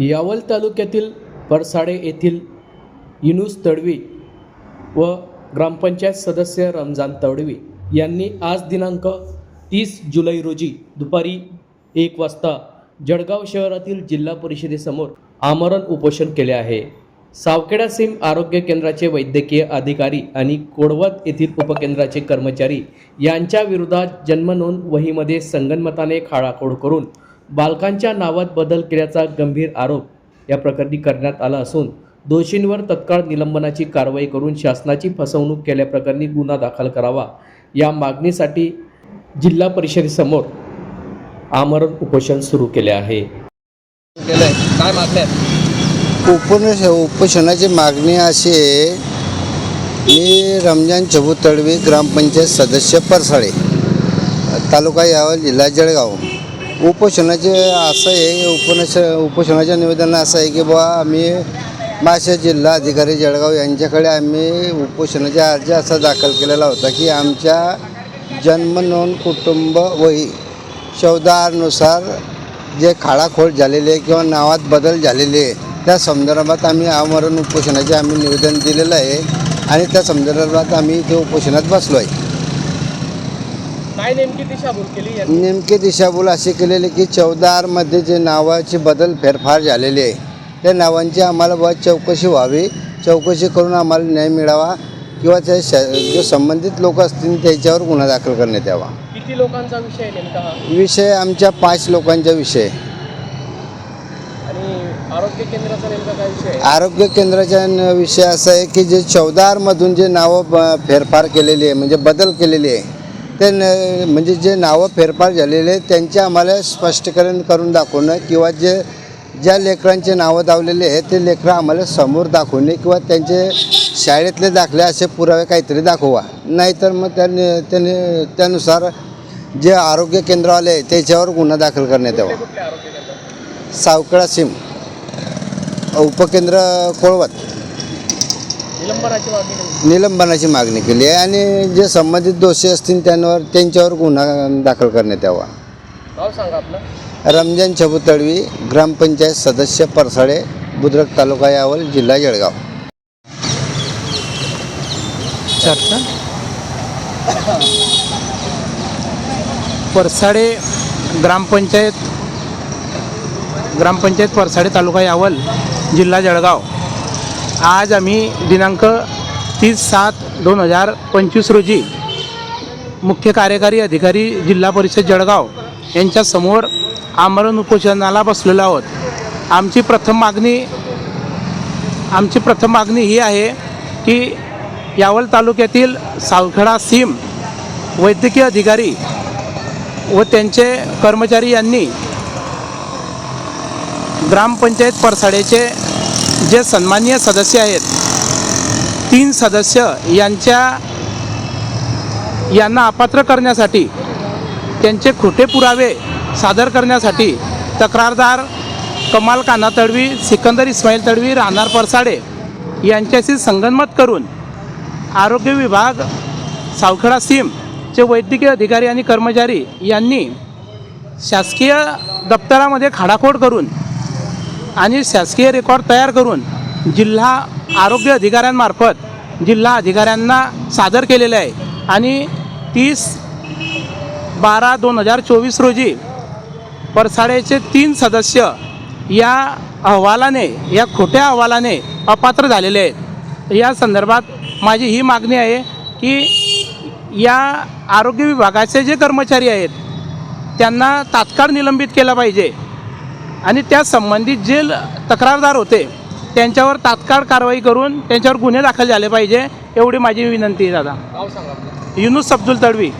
यावल तालुक्यातील परसाडे येथील युनुस तडवी व ग्रामपंचायत सदस्य रमजान तडवी यांनी आज दिनांक तीस जुलै रोजी दुपारी एक वाजता जळगाव शहरातील जिल्हा परिषदेसमोर आमरण उपोषण केले आहे. सावखेडा सिम आरोग्य केंद्राचे वैद्यकीय अधिकारी आणि कोडवत येथील उपकेंद्राचे कर्मचारी यांच्या विरोधात जन्मनोंद वहीमध्ये संगनमताने खाडाखोड करून बालकांच्या नावात बदल केल्याचा गंभीर आरोप या प्रकरणी करण्यात आला असून दोषींवर तत्काळ निलंबनाची कारवाई करून शासनाची फसवणूक केल्याप्रकरणी गुन्हा दाखल करावा या मागणीसाठी जिल्हा परिषदेसमोर आमरण उपोषण सुरू केले आहे. केलंय काय मागण्या उपोषणाची मागणी अशी आहे मी रमजान चबू तडवी ग्रामपंचायत सदस्य परसाळे तालुका यावल जिल्हा जळगाव. उपोषणाचे असं आहे उपोष उपोषणाच्या निवेदन असं आहे की बुवा आम्ही माशा जिल्हा अधिकारी जळगाव यांच्याकडे आम्ही उपोषणाचा अर्ज असा दाखल केलेला होता की आमच्या जन्म नोंद कुटुंब वही शवदारनुसार जे खाळाखोळ झालेले किंवा नावात बदल झालेले त्या संदर्भात आम्ही आमरण उपोषणाचे आम्ही निवेदन दिलेलं आहे आणि त्या संदर्भात आम्ही ते उपोषणात बसलो आहे. काय नेमकी दिशाभूल केली यांनी? नेमके दिशाभूल असे केलेले की चौदारमध्ये जे नावाचे बदल फेरफार झालेले आहे त्या नावांची आम्हाला बुवा चौकशी व्हावी चौकशी करून आम्हाला न्याय मिळावा किंवा ते श जे संबंधित लोक असतील त्याच्यावर गुन्हा दाखल करण्यात यावा. किती लोकांचा विषय नेमका विषय आमच्या पाच लोकांचा विषय आरोग्य केंद्राचा नेमका काय विषय आरोग्य केंद्राचा विषय असा आहे की जे चौदारमधून जे नावं फेरफार केलेली आहे म्हणजे बदल केलेली आहे ते न म्हणजे जे नावं फेरफार झालेले आहेत त्यांचे आम्हाला स्पष्टीकरण करून दाखवणं किंवा जे ज्या लेकरांचे नावं दावलेले आहेत ते लेकरं आम्हाला समोर दाखवणे किंवा त्यांचे शाळेतले दाखले असे पुरावे काहीतरी दाखवा. नाहीतर मग त्यांनी त्याने त्यानुसार जे आरोग्य केंद्रवाले आहे त्याच्यावर गुन्हा दाखल करण्यात यावा. सावकळा सिम उपकेंद्र कोळवत. निलंबनाची मागणी नेमकी. निलंबनाची मागणी केली आहे आणि जे संबंधित दोषी असतील त्यांवर त्यांच्यावर गुन्हा दाखल करण्यात यावा. नाव सांगा आपलं. रमजान छबू तडवी ग्रामपंचायत सदस्य परसाळे बुद्रक तालुका यावल जिल्हा जळगाव. परसाडे ग्रामपंचायत ग्रामपंचायत परसाडे तालुका यावल जिल्हा जळगाव. आज आम्ही दिनांक तीस सात दोन हजार पंचवीस रोजी मुख्य कार्यकारी अधिकारी जिल्हा परिषद जळगाव यांच्यासमोर आमरण उपोषणाला बसलेलो आहोत. आमची प्रथम मागणी आमची प्रथम मागणी ही आहे की यावल तालुक्यातील सावखेडा सीम वैद्यकीय अधिकारी व त्यांचे कर्मचारी यांनी ग्रामपंचायत परसाड्याचे जे सन्मान्य सदस्य आहेत तीन सदस्य यांच्या यांना अपात्र करण्यासाठी त्यांचे खोटे पुरावे सादर करण्यासाठी तक्रारदार कमाल कान्हा तडवी सिकंदर इस्माईल तडवी राहणार परसाडे यांच्याशी संगनमत करून आरोग्य विभाग सावखेडा सीमचे वैद्यकीय अधिकारी आणि कर्मचारी यांनी शासकीय दप्तरामध्ये खाडाखोड करून आणि शासकीय रेकॉर्ड तयार करून जिल्हा आरोग्य अधिकाऱ्यांमार्फत जिल्हा अधिकाऱ्यांना सादर केलेले आहे. आणि तीस बारा दोन हजार चोवीस रोजी परसाडेचे तीन सदस्य या अहवालाने या खोट्या अहवालाने अपात्र झालेले आहेत. या संदर्भात माझी ही मागणी आहे की या आरोग्य विभागाचे जे कर्मचारी आहेत त्यांना तात्काळ निलंबित केलं पाहिजे. आणि त्या संबंधित जे तक्रारदार होते त्यांच्यावर तात्काळ कारवाई करून त्यांच्यावर गुन्हे दाखल झाले पाहिजे एवढी माझी विनंती आहे दादा. युनुस अब्दुल तडवी.